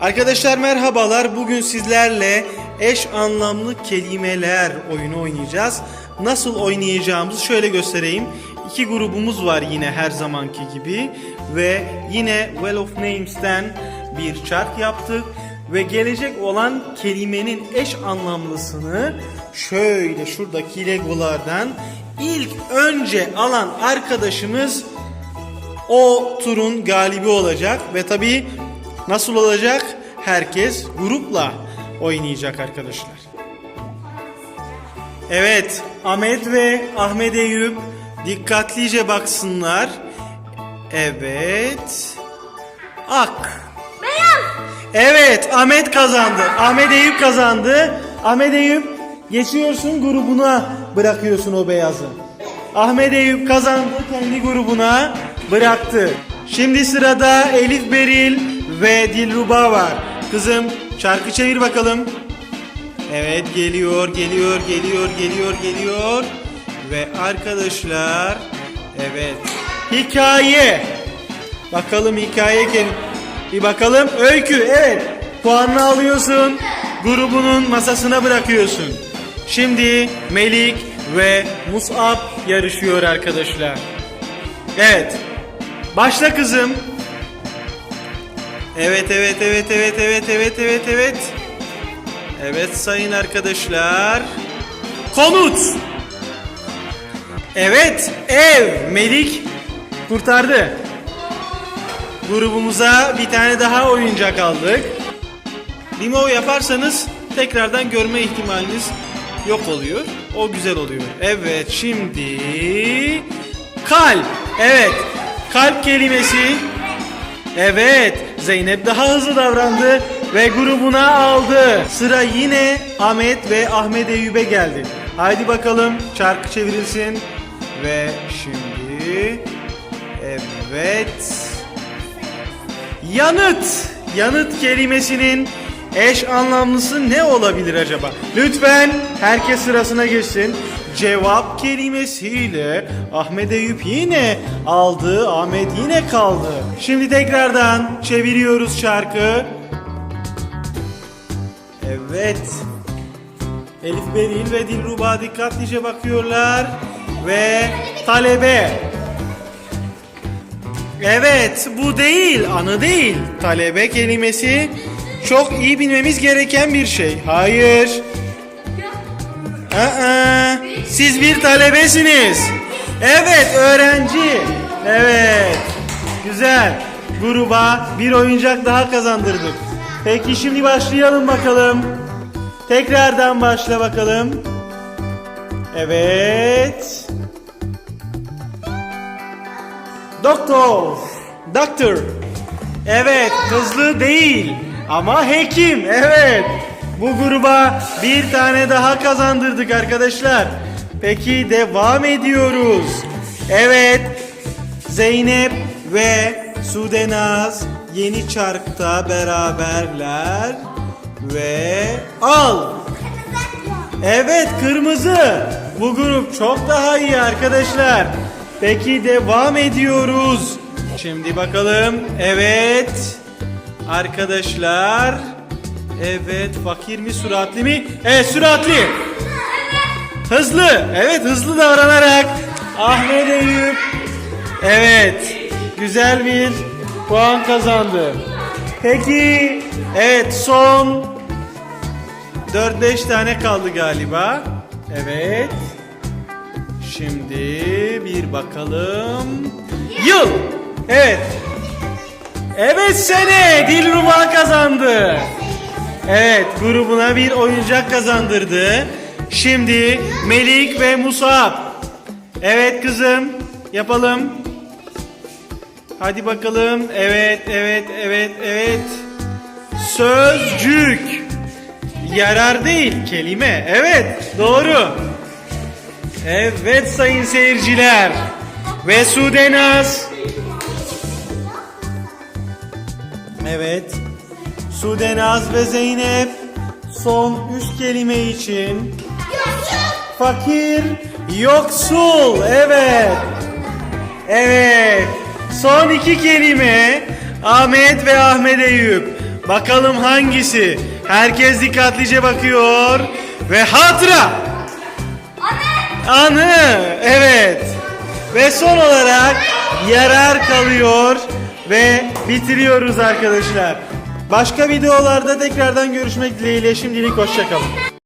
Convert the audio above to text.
Arkadaşlar merhabalar. Bugün sizlerle eş anlamlı kelimeler oyunu oynayacağız. Nasıl oynayacağımızı şöyle göstereyim. İki grubumuz var yine her zamanki gibi ve yine Well of Names'ten bir çark yaptık ve gelecek olan kelimenin eş anlamlısını şöyle şuradaki legolardan ilk önce alan arkadaşımız o turun galibi olacak ve tabii nasıl olacak? Herkes grupla oynayacak arkadaşlar. Evet, Ahmet ve Ahmet Eyüp dikkatlice baksınlar. Evet. Ak. Evet, Ahmet kazandı. Ahmet Eyüp kazandı. Ahmet Eyüp geçiyorsun grubuna bırakıyorsun o beyazı. Ahmet Eyüp kazandı, kendi grubuna bıraktı. Şimdi sırada Elif Beril ve Dilruba var. Kızım şarkı çevir bakalım. Evet geliyor, geliyor, geliyor, geliyor, geliyor. Ve arkadaşlar, evet. Hikaye. Bakalım hikaye kim? Bir bakalım. Öykü, evet. Puanını alıyorsun. Grubunun masasına bırakıyorsun. Şimdi Melik ve Musab yarışıyor arkadaşlar. Evet. Başla kızım. Evet, evet, evet, evet, evet, evet, evet, evet. Evet sayın arkadaşlar. Konut. Evet, ev. Melik kurtardı. Grubumuza bir tane daha oyuncak aldık. Limo yaparsanız tekrardan görme ihtimaliniz yok oluyor. O güzel oluyor. Evet şimdi kalp. Evet kalp kelimesi. Evet Zeynep daha hızlı davrandı ve grubuna aldı. Sıra yine Ahmet ve Ahmet Eyüp'e geldi. Haydi bakalım çarkı çevirilsin. Ve şimdi evet Yanıt. Yanıt kelimesinin eş anlamlısı ne olabilir acaba? Lütfen herkes sırasına geçsin. Cevap kelimesiyle Ahmet Eyüp yine aldı, Ahmet yine kaldı. Şimdi tekrardan çeviriyoruz şarkı. Evet. Elif Beril ve Dilruba dikkatlice bakıyorlar. Ve talebe. Evet bu değil anı değil. Talebe kelimesi çok iyi bilmemiz gereken bir şey. Hayır. Aa, siz bir talebesiniz. Evet öğrenci. Evet. Güzel. Gruba bir oyuncak daha kazandırdık. Peki şimdi başlayalım bakalım. Tekrardan başla bakalım. Evet. Doktor. Doctor. Evet, hızlı değil ama hekim. Evet. Bu gruba bir tane daha kazandırdık arkadaşlar. Peki devam ediyoruz. Evet. Zeynep ve Sudenaz yeni çarkta beraberler ve al. Evet kırmızı. Bu grup çok daha iyi arkadaşlar. Peki devam ediyoruz. Şimdi bakalım. Evet. Arkadaşlar. Evet fakir mi süratli mi? Evet süratli. Hızlı. Evet hızlı davranarak. Ahmet Eyüp. Evet. Güzel bir puan kazandı. Peki. Evet son 4-5 tane kaldı galiba. Evet. Şimdi bir bakalım. Yıl. Evet. Evet sene Dilruba kazandı. Evet grubuna bir oyuncak kazandırdı. Şimdi Melik ve Musab. Evet kızım yapalım. Hadi bakalım. Evet evet evet evet. Sözcük. Yarar değil kelime. Evet doğru. Evet sayın seyirciler. Ve Sudenaz. Evet. Sudenaz ve Zeynep son üç kelime için fakir, yoksul. Evet. Evet. Son iki kelime Ahmet ve Ahmet Eyüp. Bakalım hangisi? Herkes dikkatlice bakıyor. Ve hatıra. Anı. Evet. Ve son olarak yarar kalıyor. Ve bitiriyoruz arkadaşlar. Başka videolarda tekrardan görüşmek dileğiyle. Şimdilik hoşçakalın.